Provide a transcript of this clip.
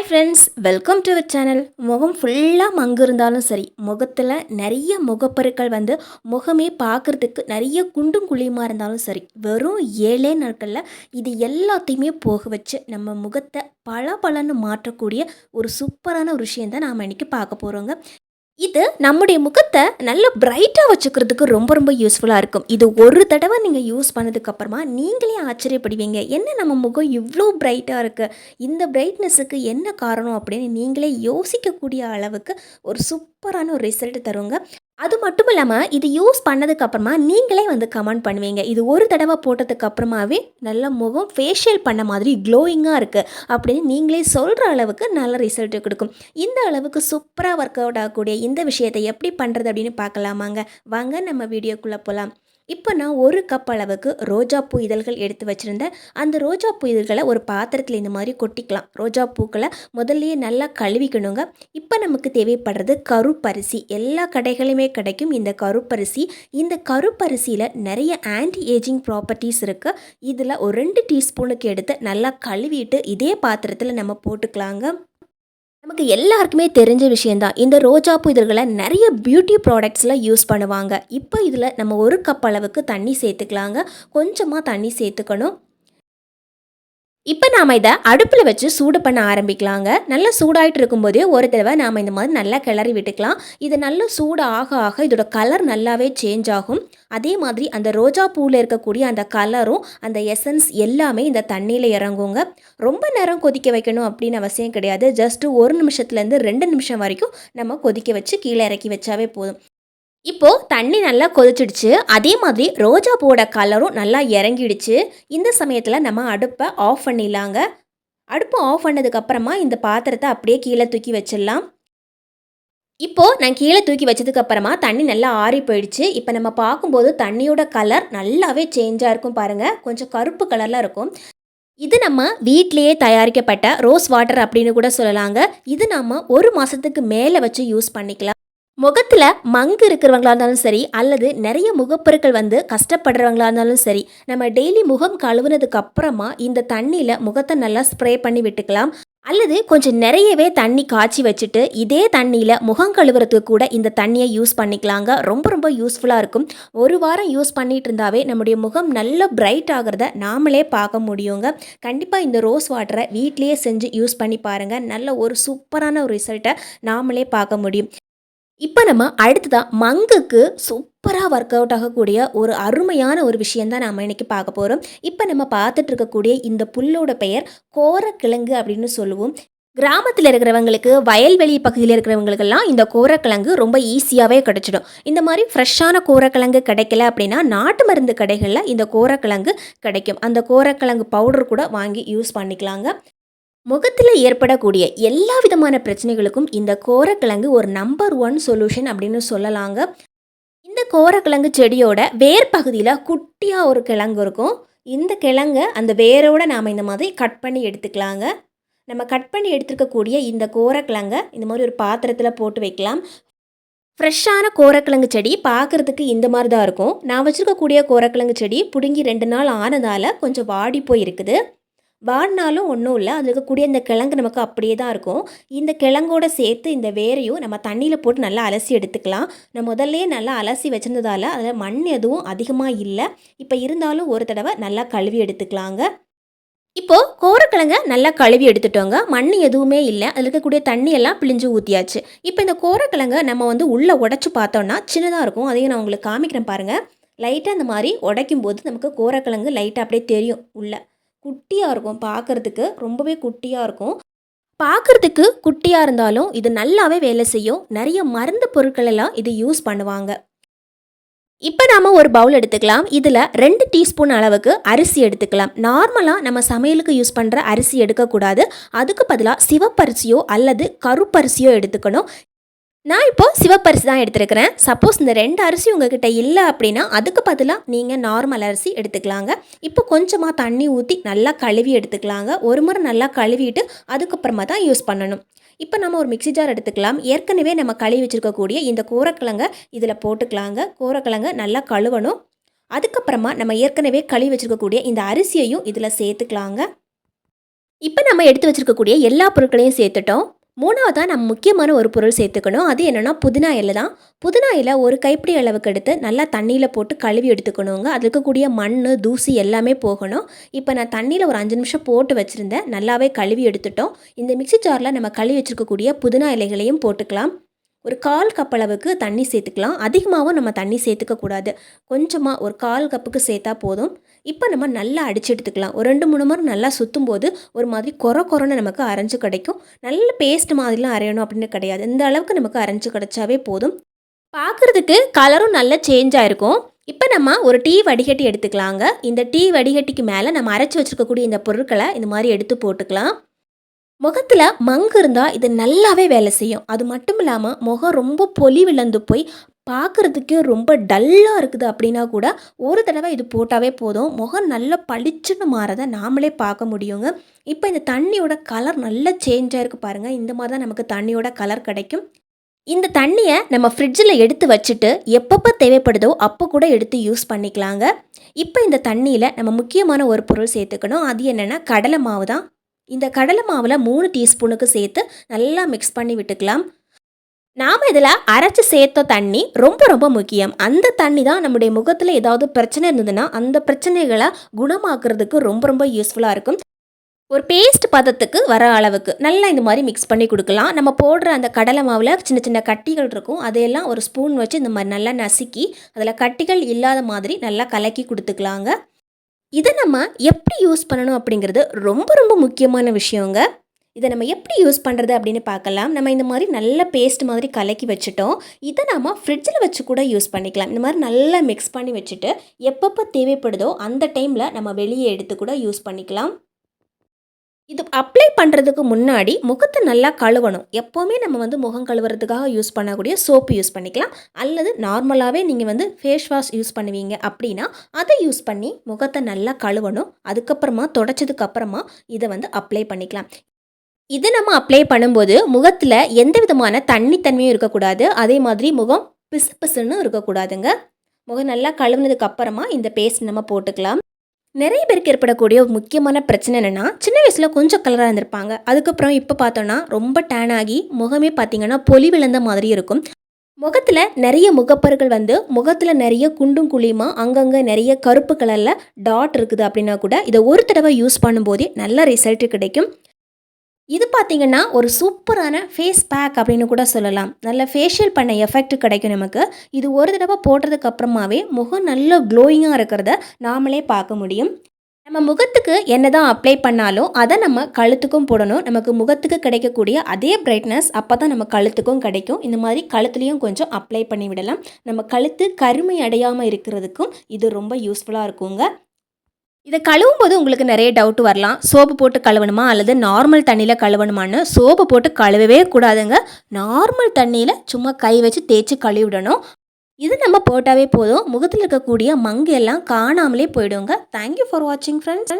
Hi friends welcome to our channel முகம் ஃபுல்லாக மங்கு இருந்தாலும் சரி முகத்தில் நிறைய முகப்பருக்கள் வந்து முகமே பார்க்குறதுக்கு நிறைய குண்டும் குழியுமாக இருந்தாலும் சரி வெறும் ஏழே நாட்களில் இது எல்லாத்தையுமே போக வச்சு நம்ம முகத்தை பல பலன்னு மாற்றக்கூடிய ஒரு சூப்பரான ஒரு விஷயம் தான் நாம் இன்றைக்கி பார்க்க போகிறோங்க இது நம்முடைய முகத்தை நல்ல பிரைட்டாக வச்சுக்கிறதுக்கு ரொம்ப ரொம்ப யூஸ்ஃபுல்லாக இருக்கும். இது ஒரு தடவை நீங்கள் யூஸ் பண்ணதுக்கப்புறமா நீங்களே ஆச்சரியப்படுவீங்க. என்ன நம்ம முகம் இவ்வளோ பிரைட்டாக இருக்குது இந்த பிரைட்னஸுக்கு என்ன காரணம் அப்படின்னு நீங்களே யோசிக்கக்கூடிய அளவுக்கு ஒரு சூப் சூப்பரான ஒரு ரிசல்ட் தருங்க. அது மட்டும் இல்லாமல் இது யூஸ் பண்ணதுக்கப்புறமா நீங்களே வந்து கமெண்ட் பண்ணுவீங்க. இது ஒரு தடவை போட்டதுக்கு அப்புறமாவே நல்ல முகம் ஃபேஷியல் பண்ண மாதிரி க்ளோயிங்காக இருக்குது அப்படின்னு நீங்களே சொல்கிற அளவுக்கு நல்ல ரிசல்ட் கொடுக்கும். இந்த அளவுக்கு சூப்பராக ஒர்க் அவுட் ஆகக்கூடிய இந்த விஷயத்தை எப்படி பண்ணுறது அப்படின்னு பார்க்கலாமாங்க. வாங்க நம்ம வீடியோக்குள்ளே போகலாம் இப்போ நான் ஒரு கப் அளவுக்கு ரோஜா பூ இதழ்கள் எடுத்து வச்சுருந்தேன். அந்த ரோஜா பூ இதழ்களை ஒரு பாத்திரத்தில் இந்த மாதிரி கொட்டிக்கலாம். ரோஜா பூக்களை முதல்லையே நல்லா கழுவிக்கணுங்க. இப்போ நமக்கு தேவைப்படுறது கருப்பரிசி. எல்லா கடைகளையுமே கிடைக்கும் இந்த கருப்பரிசி. இந்த கருப்பரிசியில் நிறைய ஆன்டி ஏஜிங் ப்ராப்பர்ட்டிஸ் இருக்குது இதில் ஒரு ரெண்டு டீஸ்பூனுக்கு எடுத்து நல்லா கழுவிட்டு இதே பாத்திரத்தில் நம்ம போட்டுக்கலாங்க. நமக்கு எல்லாருக்குமே தெரிஞ்ச விஷயந்தான் இந்த ரோஜாப்பூ இதழ்களை நிறைய பியூட்டி ப்ராடக்ட்ஸில் யூஸ் பண்ணுவாங்க. இப்போ இதில் நம்ம ஒரு கப் அளவுக்கு தண்ணி சேர்த்துக்கலாங்க. கொஞ்சமாக தண்ணி சேர்த்துக்கணும். இப்போ நாம் இதை அடுப்பில் வச்சு சூடு பண்ண ஆரம்பிக்கலாங்க. நல்லா சூடாகிட்டு இருக்கும்போதே ஒரு தடவை நாம் இந்த மாதிரி நல்லா கிளறி விட்டுக்கலாம். இது நல்லா சூடு ஆக ஆக இதோட கலர் நல்லாவே சேஞ்ச் ஆகும். அதே மாதிரி அந்த ரோஜா பூவில் இருக்கக்கூடிய அந்த கலரும் அந்த எசன்ஸ் எல்லாமே இந்த தண்ணியில் இறங்குங்க. ரொம்ப நேரம் கொதிக்க வைக்கணும் அப்படின்னு அவசியம் கிடையாது. ஜஸ்ட்டு ஒரு நிமிஷத்துலேருந்து ரெண்டு நிமிஷம் வரைக்கும் நம்ம கொதிக்க வச்சு கீழே இறக்கி வச்சாவே போதும். இப்போது தண்ணி நல்லா கொதிச்சிடுச்சு. அதே மாதிரி ரோஜா பூவோட கலரும் நல்லா இறங்கிடுச்சு. இந்த சமயத்தில் நம்ம அடுப்பை ஆஃப் பண்ணிடலாங்க. அடுப்பு ஆஃப் பண்ணதுக்கப்புறமா இந்த பாத்திரத்தை அப்படியே கீழே தூக்கி வச்சிடலாம். இப்போது நான் கீழே தூக்கி வச்சதுக்கப்புறமா தண்ணி நல்லா ஆறி போயிடுச்சு. இப்போ நம்ம பார்க்கும்போது தண்ணியோட கலர் நல்லாவே சேஞ்சாக இருக்கும் பாருங்கள் கொஞ்சம் கருப்பு கலரில் இருக்கும். இது நம்ம வீட்லேயே தயாரிக்கப்பட்ட ரோஸ் வாட்டர் அப்படின்னு கூட சொல்லலாங்க. இது நம்ம ஒரு மாதத்துக்கு மேலே வச்சு யூஸ் பண்ணிக்கலாம். முகத்தில் மங்கு இருக்கிறவங்களா இருந்தாலும் சரி அல்லது நிறைய முகப்பொருட்கள் வந்து கஷ்டப்படுறவங்களா இருந்தாலும் சரி நம்ம டெய்லி முகம் கழுவுனதுக்கு அப்புறமா இந்த தண்ணியில் முகத்தை நல்லா ஸ்ப்ரே பண்ணி விட்டுக்கலாம். அல்லது கொஞ்சம் நிறையவே தண்ணி காய்ச்சி வச்சுட்டு இதே தண்ணியில் முகம் கழுவுறதுக்கு கூட இந்த தண்ணியை யூஸ் பண்ணிக்கலாங்க. ரொம்ப ரொம்ப யூஸ்ஃபுல்லாக இருக்கும். ஒரு வாரம் யூஸ் பண்ணிட்டு இருந்தாவே நம்முடைய முகம் நல்ல பிரைட் ஆகிறத நாமளே பார்க்க முடியுங்க. கண்டிப்பாக இந்த ரோஸ் வாட்டரை வீட்லேயே செஞ்சு யூஸ் பண்ணி பாருங்கள் நல்ல ஒரு சூப்பரான ஒரு ரிசல்ட்டை நாமளே பார்க்க முடியும். இப்போ நம்ம அடுத்ததாக மங்குக்கு சூப்பராக ஒர்க் அவுட் ஆகக்கூடிய ஒரு அருமையான ஒரு விஷயந்தான் நம்ம இன்றைக்கி பார்க்க போகிறோம் இப்போ நம்ம பார்த்துட்டு இருக்கக்கூடிய இந்த புல்லோட பெயர் கோரக்கிழங்கு அப்படின்னு சொல்லுவோம். கிராமத்தில் இருக்கிறவங்களுக்கு வயல்வெளி பகுதியில் இருக்கிறவங்களுக்கெல்லாம் இந்த கோரக்கிழங்கு ரொம்ப ஈஸியாகவே கிடச்சிடும். இந்த மாதிரி ஃப்ரெஷ்ஷான கோரக்கிழங்கு கிடைக்கல அப்படின்னா நாட்டு மருந்து கடைகளில் இந்த கோரக்கிழங்கு கிடைக்கும். அந்த கோரக்கிழங்கு பவுடர் கூட வாங்கி யூஸ் பண்ணிக்கலாங்க. முகத்தில் ஏற்படக்கூடிய எல்லா விதமான பிரச்சனைகளுக்கும் இந்த கோரக்கிழங்கு ஒரு நம்பர் ஒன் சொல்யூஷன் அப்படின்னு சொல்லலாங்க. இந்த கோரக்கிழங்கு செடியோட வேர் பகுதியில் குட்டியாக ஒரு கிழங்கு இருக்கும். இந்த கிழங்கை அந்த வேரோட நாம் இந்த மாதிரி கட் பண்ணி எடுத்துக்கலாங்க. நம்ம கட் பண்ணி எடுத்துருக்கக்கூடிய இந்த கோரக்கிழங்கை இந்த மாதிரி ஒரு பாத்திரத்தில் போட்டு வைக்கலாம். ஃப்ரெஷ்ஷான கோரக்கிழங்கு செடி பார்க்குறதுக்கு இந்த மாதிரி தான் இருக்கும். நான் வச்சுருக்கக்கூடிய கோரக்கிழங்கு செடி பிடுங்கி ரெண்டு நாள் ஆனதால் கொஞ்சம் வாடி போயிருக்குது வாடினாலும் ஒன்றும் இல்லை. அதில் இருக்கக்கூடிய இந்த கிழங்கு நமக்கு அப்படியே தான் இருக்கும். இந்த கிழங்கோட சேர்த்து இந்த வேரையும் நம்ம தண்ணியில் போட்டு நல்லா அலசி எடுத்துக்கலாம். நான் முதல்லே நல்லா அலசி வச்சிருந்ததால் அதில் மண் எதுவும் அதிகமாக இல்லை. இப்போ இருந்தாலும் ஒரு தடவை நல்லா கழுவி எடுத்துக்கலாங்க. இப்போது கோரக்கிழங்க நல்லா கழுவி எடுத்துட்டோங்க. மண் எதுவுமே இல்லை. அதில் இருக்கக்கூடிய தண்ணியெல்லாம் பிழிஞ்சு ஊற்றியாச்சு இப்போ இந்த கோரக்கிழங்க நம்ம வந்து உள்ளே உடச்சி பார்த்தோன்னா சின்னதாக இருக்கும். அதையும் நான் உங்களுக்கு காமிக்கிறேன் பாருங்கள் லைட்டாக இந்த மாதிரி உடைக்கும் போது நமக்கு கோரக்கிழங்கு லைட்டாக அப்படியே தெரியும் உள்ளே. குட்டியாக இருக்கும் பார்க்குறதுக்கு ரொம்பவே குட்டியாக இருக்கும். பார்க்குறதுக்கு குட்டியாக இருந்தாலும் இது நல்லாவே வேலை செய்யும். நிறைய மருந்து பொருட்களெல்லாம் இது யூஸ் பண்ணுவாங்க. இப்போ நாம் ஒரு பவுல் எடுத்துக்கலாம். இதில் ரெண்டு டீஸ்பூன் அளவுக்கு அரிசி எடுத்துக்கலாம். நார்மலாக நம்ம சமையலுக்கு யூஸ் பண்ணுற அரிசி எடுக்கக்கூடாது. அதுக்கு பதிலாக சிவப்பரிசியோ அல்லது கருப்பரிசியோ எடுத்துக்கணும். நான் இப்போ சிவப்பரிசி தான் எடுத்துருக்கிறேன். சப்போஸ் இந்த ரெண்டு அரிசி உங்ககிட்ட இல்லை அப்படின்னா அதுக்கு பதிலாக நீங்கள் நார்மல் அரிசி எடுத்துக்கலாங்க. இப்போ கொஞ்சமாக தண்ணி ஊற்றி நல்லா கழுவி எடுத்துக்கலாங்க. ஒரு முறை நல்லா கழுவிட்டு அதுக்கப்புறமா தான் யூஸ் பண்ணணும். இப்போ நம்ம ஒரு மிக்சி ஜார் எடுத்துக்கலாம். ஏற்கனவே நம்ம கழுவி வச்சுருக்கக்கூடிய இந்த கூரக்கிழங்க இதில் போட்டுக்கலாங்க. கூரக்கிழங்க நல்லா கழுவணும். அதுக்கப்புறமா நம்ம ஏற்கனவே கழுவி வச்சுருக்கக்கூடிய இந்த அரிசியையும் இதில் சேர்த்துக்கலாங்க. இப்போ நம்ம எடுத்து வச்சிருக்கக்கூடிய எல்லா பொருட்களையும் சேர்த்துட்டோம். மூணாவதாக நம்ம முக்கியமான ஒரு பொருள் சேர்த்துக்கணும். அது என்னென்னா புதினா இலை தான். புதினா இலை ஒரு கைப்பிடி அளவுக்கு எடுத்து நல்லா தண்ணியில் போட்டு கழுவி எடுத்துக்கணுங்க. அதில் இருக்கக்கூடிய மண் தூசி எல்லாமே போகணும். இப்போ நான் தண்ணியில் ஒரு அஞ்சு நிமிஷம் போட்டு வச்சுருந்தேன். நல்லாவே கழுவி எடுத்துட்டோம். இந்த மிக்ஸி ஜாரில் நம்ம கழுவி வச்சுருக்கக்கூடிய புதினா இலைகளையும் போட்டுக்கலாம். ஒரு கால் கப் அளவுக்கு தண்ணி சேர்த்துக்கலாம். அதிகமாகவும் நம்ம தண்ணி சேர்த்துக்க கூடாது. கொஞ்சமாக ஒரு கால் கப்புக்கு சேர்த்தா போதும். இப்போ நம்ம நல்லா அடிச்சு எடுத்துக்கலாம். ஒரு ரெண்டு மூணு முறை நல்லா சுற்றும் போது ஒரு மாதிரி கொர கொரன்னு நமக்கு அரைஞ்சு கிடைக்கும். நல்ல பேஸ்ட் மாதிரிலாம் அரையணும் அப்படின்னு கிடையாது. இந்த அளவுக்கு நமக்கு அரைஞ்சு கிடைச்சாவே போதும். பார்க்குறதுக்கு கலரும் நல்ல சேஞ்ச் ஆயிருக்கும். இப்போ நம்ம ஒரு டீ வடிகட்டி எடுத்துக்கலாங்க. இந்த டீ வடிகட்டிக்கு மேலே நம்ம அரைச்சி வச்சுருக்கக்கூடிய இந்த பொருட்களை இந்த மாதிரி எடுத்து போட்டுக்கலாம். முகத்தில் மங்கு இருந்தால் இது நல்லாவே வேலை செய்யும். அது மட்டும் இல்லாமல் முகம் ரொம்ப பொலி விழுந்து போய் பார்க்குறதுக்கே ரொம்ப டல்லாக இருக்குது அப்படின்னா கூட ஒரு தடவை இது போட்டாவே போதும். முகம் நல்லா பளிச்சுன்னு மாறதை நாமளே பார்க்க முடியுங்க. இப்போ இந்த தண்ணியோட கலர் நல்லா சேஞ்ச் ஆகிருக்கு பாருங்கள் இந்த மாதிரி தான் நமக்கு தண்ணியோட கலர் கிடைக்கும். இந்த தண்ணியை நம்ம ஃப்ரிட்ஜில் எடுத்து வச்சுட்டு எப்பப்போ தேவைப்படுதோ அப்போ கூட எடுத்து யூஸ் பண்ணிக்கலாங்க. இப்போ இந்த தண்ணியில் நம்ம முக்கியமான ஒரு பொருள் சேர்த்துக்கணும். அது என்னென்னா கடலை மாவு தான். இந்த கடலை மாவில் மூணு டீஸ்பூனுக்கு சேர்த்து நல்லா மிக்ஸ் பண்ணி விட்டுக்கலாம். நாம் இதில் அரைச்சி சேர்த்த தண்ணி ரொம்ப ரொம்ப முக்கியம். அந்த தண்ணி தான் நம்முடைய முகத்தில் ஏதாவது பிரச்சனை இருந்ததுன்னா அந்த பிரச்சனைகளை குணமாக்குறதுக்கு ரொம்ப ரொம்ப யூஸ்ஃபுல்லாக இருக்கும். ஒரு பேஸ்ட் பதத்துக்கு வர அளவுக்கு நல்லா இந்த மாதிரி மிக்ஸ் பண்ணி கொடுக்கலாம். நம்ம போடுற அந்த கடலை மாவில் சின்ன சின்ன கட்டிகள் இருக்கும். அதையெல்லாம் ஒரு ஸ்பூன் வச்சு இந்த மாதிரி நல்லா நசுக்கி அதில் கட்டிகள் இல்லாத மாதிரி நல்லா கலக்கி கொடுத்துக்கலாங்க. இதை நம்ம எப்படி யூஸ் பண்ணணும் அப்படிங்கிறது ரொம்ப ரொம்ப முக்கியமான விஷயங்க. இதை நம்ம எப்படி யூஸ் பண்ணுறது அப்படின்னு பார்க்கலாம். நம்ம இந்த மாதிரி நல்ல பேஸ்ட் மாதிரி கலக்கி வச்சுட்டோம். இதை நம்ம ஃப்ரிட்ஜில் வச்சு கூட யூஸ் பண்ணிக்கலாம். இந்த மாதிரி நல்லா மிக்ஸ் பண்ணி வச்சுட்டு எப்பப்போ தேவைப்படுதோ அந்த டைமில் நம்ம வெளியே எடுத்து கூட யூஸ் பண்ணிக்கலாம். இது அப்ளை பண்ணுறதுக்கு முன்னாடி முகத்தை நல்லா கழுவணும். எப்போவுமே நம்ம வந்து முகம் கழுவுறதுக்காக யூஸ் பண்ணக்கூடிய சோப்பு யூஸ் பண்ணிக்கலாம். அல்லது நார்மலாகவே நீங்கள் வந்து ஃபேஸ் வாஷ் யூஸ் பண்ணுவீங்க அப்படின்னா அதை யூஸ் பண்ணி முகத்தை நல்லா கழுவணும். அதுக்கப்புறமா தொடச்சதுக்கப்புறமா இதை வந்து அப்ளை பண்ணிக்கலாம். இதை நம்ம அப்ளை பண்ணும்போது முகத்தில் எந்த விதமான தண்ணித்தன்மையும் இருக்கக்கூடாது. அதே மாதிரி முகம் பிசு பிசுன்னு இருக்கக்கூடாதுங்க. முகம் நல்லா கழுவுனதுக்கு அப்புறமா இந்த பேஸ்ட் நம்ம போட்டுக்கலாம். நிறைய பேருக்கு ஏற்படக்கூடிய ஒரு முக்கியமான பிரச்சனை என்னென்னா சின்ன வயசில் கொஞ்சம் கலராக இருந்திருப்பாங்க. அதுக்கப்புறம் இப்போ பார்த்தோன்னா ரொம்ப டேன் ஆகி முகமே பார்த்தீங்கன்னா பொலி விழுந்த மாதிரி இருக்கும். முகத்தில் நிறைய முகப்பர்கள் வந்து முகத்தில் நிறைய குண்டும் குழியுமா அங்கங்கே நிறைய கருப்பு கலரில் டாட் இருக்குது அப்படின்னா கூட இதை ஒரு தடவை யூஸ் பண்ணும்போதே நல்ல ரிசல்ட் கிடைக்கும். இது பார்த்தீங்கன்னா ஒரு சூப்பரான ஃபேஸ் பேக் அப்படின்னு கூட சொல்லலாம். நல்ல ஃபேஷியல் பண்ண எஃபெக்ட் கிடைக்கும் நமக்கு. இது ஒரு தடவை போடுறதுக்கு அப்புறமாவே முகம் நல்ல க்ளோயிங்காக இருக்கிறத நாமளே பார்க்க முடியும். நம்ம முகத்துக்கு என்ன தான் அப்ளை பண்ணாலும் அதை நம்ம கழுத்துக்கும் போடணும். நமக்கு முகத்துக்கு கிடைக்கக்கூடிய அதே பிரைட்னஸ் அப்போ தான் நம்ம கழுத்துக்கும் கிடைக்கும். இந்த மாதிரி கழுத்துலேயும் கொஞ்சம் அப்ளை பண்ணி விடலாம். நம்ம கழுத்து கருமை அடையாமல் இருக்கிறதுக்கும் இது ரொம்ப யூஸ்ஃபுல்லாக இருக்குங்க. இதை கழுவும் போது உங்களுக்கு நிறைய டவுட் வரலாம். சோப்பு போட்டு கழுவணுமா? அல்லது நார்மல் தண்ணியில் கழுவணுமான்னு சோப்பு போட்டு கழுவவே கூடாதுங்க. நார்மல் தண்ணியில் சும்மா கை வச்சு தேய்ச்சி கழுவிடணும். இது நம்ம போட்டாவே போதும். முகத்தில் இருக்கக்கூடிய மங்கு எல்லாம் காணாமலே போயிடுங்க. தேங்க்யூ ஃபார் வாட்சிங் ஃப்ரெண்ட்ஸ்